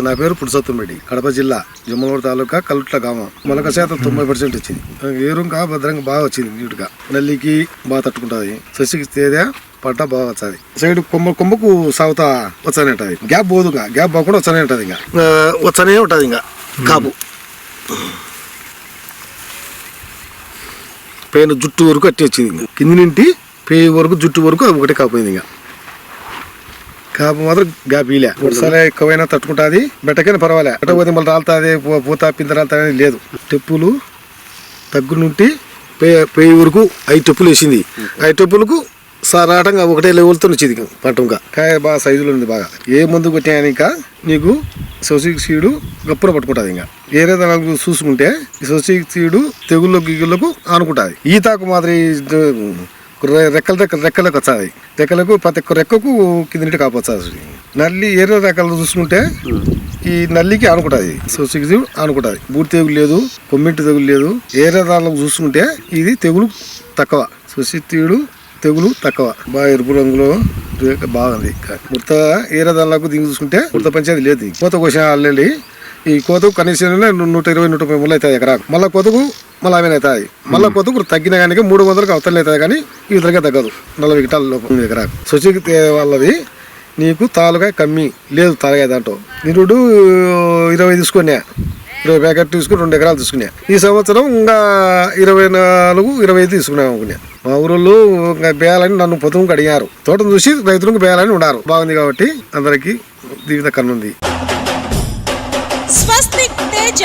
నా పేరు పురుషోత్తంరెడ్డి కడప జిల్లా జమ్మలూరు తాలూకా కలుట్ల గ్రామం. మొలక శాతం తొంభై పర్సెంట్ వచ్చింది. ఏరుగా భద్రంగా బాగా వచ్చింది నీట్గా. నల్లికి బాగా తట్టుకుంటుంది. ససికి తేదె పంట బాగా వచ్చాది. సైడ్ కొమ్మ కొమ్మకు సాగుతా వచ్చానే ఉంటుంది గ్యాప్ ఇంకా గ్యాప్ పోకుండా వచ్చానే ఉంటుంది ఇంకా. వచ్చానే ఉంటుంది ఇంకా కాపు. పైన జుట్టు వరకు అట్టి వచ్చింది ఇంకా. కింది నుండి పే వరకు జుట్టు వరకు అది ఒకటే కాపోయింది ఇంకా. కాపు మాత్రం గాపీలే వర్షాలే ఎక్కువైనా తట్టుకుంటుంది. బెట్టకైనా పర్వాలే. అట్ట పోతే మళ్ళీ రాలుతుంది పూత పింత రాలుతుంది లేదు. టెప్పులు తగ్గు నుండి పే పేయి వరకు ఐదు టెప్పులు వేసింది. ఐదు టెప్పులకు సరాటంగా ఒకటే లెవెల్తో వచ్చింది పంటంగా కాయ బాగా సైజులో ఉంది బాగా. ఏ మందు కొట్టాయని ఇంకా నీకు సొసిక్ సీడు గప్పున పట్టుకుంటుంది ఇంకా. వేరే దానికి చూసుకుంటే ఈ సీడు తెగుళ్ళకు గిగుళ్ళకు అనుకుంటుంది ఈతాకు మాదిరి రెక్కల రెక్కల రెక్కలకు వచ్చాయి రెక్కలకు ప్రతి ఒక్క రెక్కకు కింద నీటి కాపొచ్చాది నల్లి ఏరో రెక్కలు చూసుకుంటే ఈ నల్లికి అనుకుంటుంది సొసికి అనుకుంటుంది బూడి తెగులు లేదు కొమ్మింటి తెగులు లేదు. ఏరే రాళ్ళకు చూసుకుంటే ఇది తెగులు తక్కువ. సుశితీయుడు తెగులు తక్కువ. బాగా ఎరుపు రంగులో బాగుంది. ముడత ఏరే దానిలకు దీన్ని చూసుకుంటే ముడత పంచేది లేదు. దీనికి. కోత కోసిన ఈ కోతకు కనీసం నూట ఇరవై నూట ముప్పై ముళ్ళు అవుతాయి ఎకరాకు. మళ్ళీ కోతకు మళ్ళీ ఆమె అవుతాయి. మళ్ళీ కోతకు తగ్గిన కానీ మూడు వందలకు అవతల అవుతుంది కానీ ఈ విధంగా తగ్గదు. నలభై గిటాల లోపు ఉంది ఎకరాకు. సుచికి వాళ్ళది నీకు తాలుగా కమ్మి లేదు తాలుగా దాంట్లో. నిరుడు ఇరవై తీసుకున్నా. ఇరవై ప్యాకెట్ తీసుకుని రెండు ఎకరాలు తీసుకున్నా. ఈ సంవత్సరం ఇంకా ఇరవై నాలుగు ఇరవై ఐదు తీసుకున్నాం అనుకున్నా. మా ఊరోళ్ళు ఇంకా బేయాలని నన్ను పొద్దునకు అడిగారు. తోటను చూసి రైతులకు బేయాలని ఉన్నారు. బాగుంది కాబట్టి అందరికీ దీవిత కన్నుంది. ಸ್ವಸ್ತಿಕ್ ತೇಜ